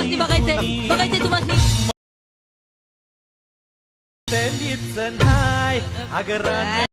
तुम्हाला बघायचंय बघायचंय तुम्हाला नाही अगं राणी